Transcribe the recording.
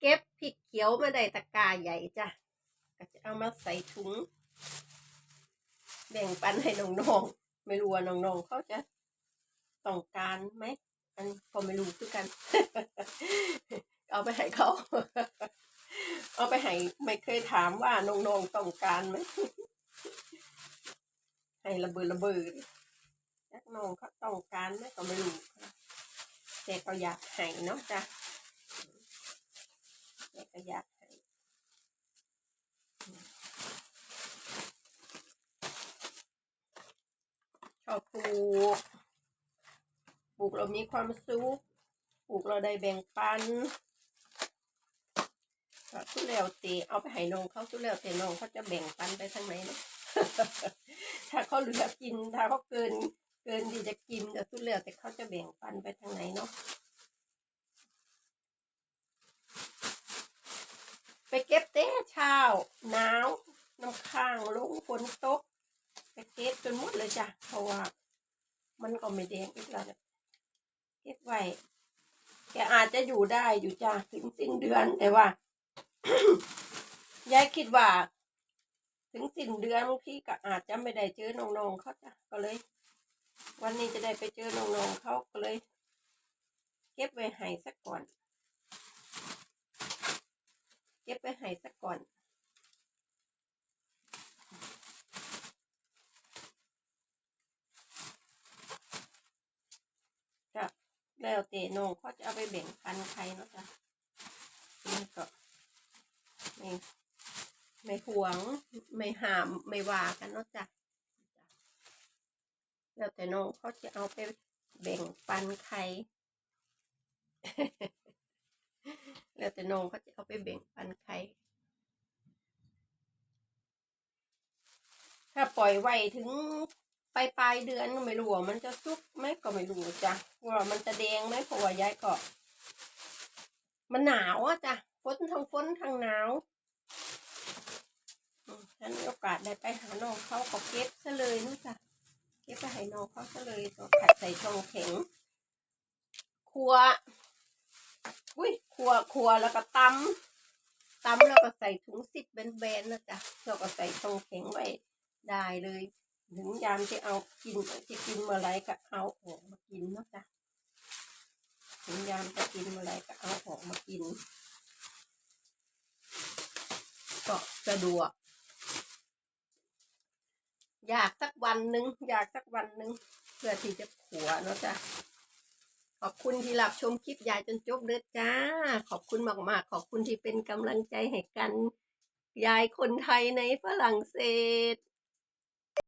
เก็บพริกเขียวมาได้ตะกร้าใหญ่จ้ะก็จะเอามาใส่ถุง แบ่งปันให้น้องๆไม่รู้ว่าน้องๆเขาจะต้องการไหมอันก็ไม่รู้คือกัน เอาไปให้เขา เอาไปให้ไม่เคยถามว่าน้องๆต้องการไหมให้ระเบิดระเบิดนักน้องเขาต้องการไหมก็ไม่รู้แต่ก็อยากให้เนาะจ้ะ แต่ก็อยากให้ชอบปลูกปลูกเรามีความสุขปลูกเราได้แบ่งปันก็ทุแล้วเตเอาไปให้น้องเขาทุแล้วเตน้องเขาจะแบ่งปันไปทางไหนเนาะถ้าเขาเหลือกินถ้าเขาเกินเกินที่จะกินก็ทุแล้วแต่เขาจะแบ่งปันไปทางไหนเนาะ ไปเก็บเต้เช้าหนาว น้ำค้างลงฝนตกไปเก็บจนหมดเลยจ้ะเพราะว่ามันก็ไม่แดงอีกแล้วเนี่ยเก็บไว้แกอาจจะอยู่ได้อยู่จ้ะถึงสิ้นเดือนแต่ว่ายายคิดว่า ถึงสิ้นเดือนพี่ก็อาจจะไม่ได้เจอน้องๆเขาจ้ะก็เลย วันนี้จะได้ไปเจอน้องๆเขาก็เลย เก็บไว้ให้สักก่อน เก็บไว้ให้สักก่อน ก็ แล้วแต่น้องเขาจะเอาไปแบ่งปันใครเนาะจ้ะนี่ก็ไม่ไม่หวงไม่ห้ามไม่ว่ากันเนาะจ้ะแล้วแต่น้องเขาจะเอาไปแบ่งปันใคร แล้วแต่น้องเขาจะเอาไปแบ่งปันใคร ถ้าปล่อยไว้ถึง ไปปลายเดือนก็ไม่รู้ว่ามันจะสุกไหมก็ไม่รู้จ้ะว่ามันจะแดงไหมเพราะว่ายายก็มันหนาวอะจ้ะฝนทั้งฝนทั้งหนาวอืมฉันมีโอกาสได้ไปหาน้องเขาก็เก็บซะเลยนู่นจ้ะเก็บไปให้น้องเขาซะเลยก็ผัดใส่ช่องแข็งครัวอุ้ยครัวครัวแล้วก็ตำตำแล้วก็ใส่ถุงซิปแบนๆนะจ๊ะแล้วก็ใส่ช่องแข็งไว้ได้เลย ถึงยามจะเอากินจะกินเมื่อไรก็เอาออกมากินเนาะจ๊ะถึงยามจะกินเมื่อไรก็เอาออกมากินก็สะดวก อยากสักวันหนึ่งอยากสักวันหนึ่งเพื่อที่จะขัวเนาะจ๊ะขอบคุณที่รับชมคลิปยายจนจบเด้อจ้า ขอบคุณมากๆ ขอบคุณที่เป็นกำลังใจให้กัน ยายคนไทยในฝรั่งเศส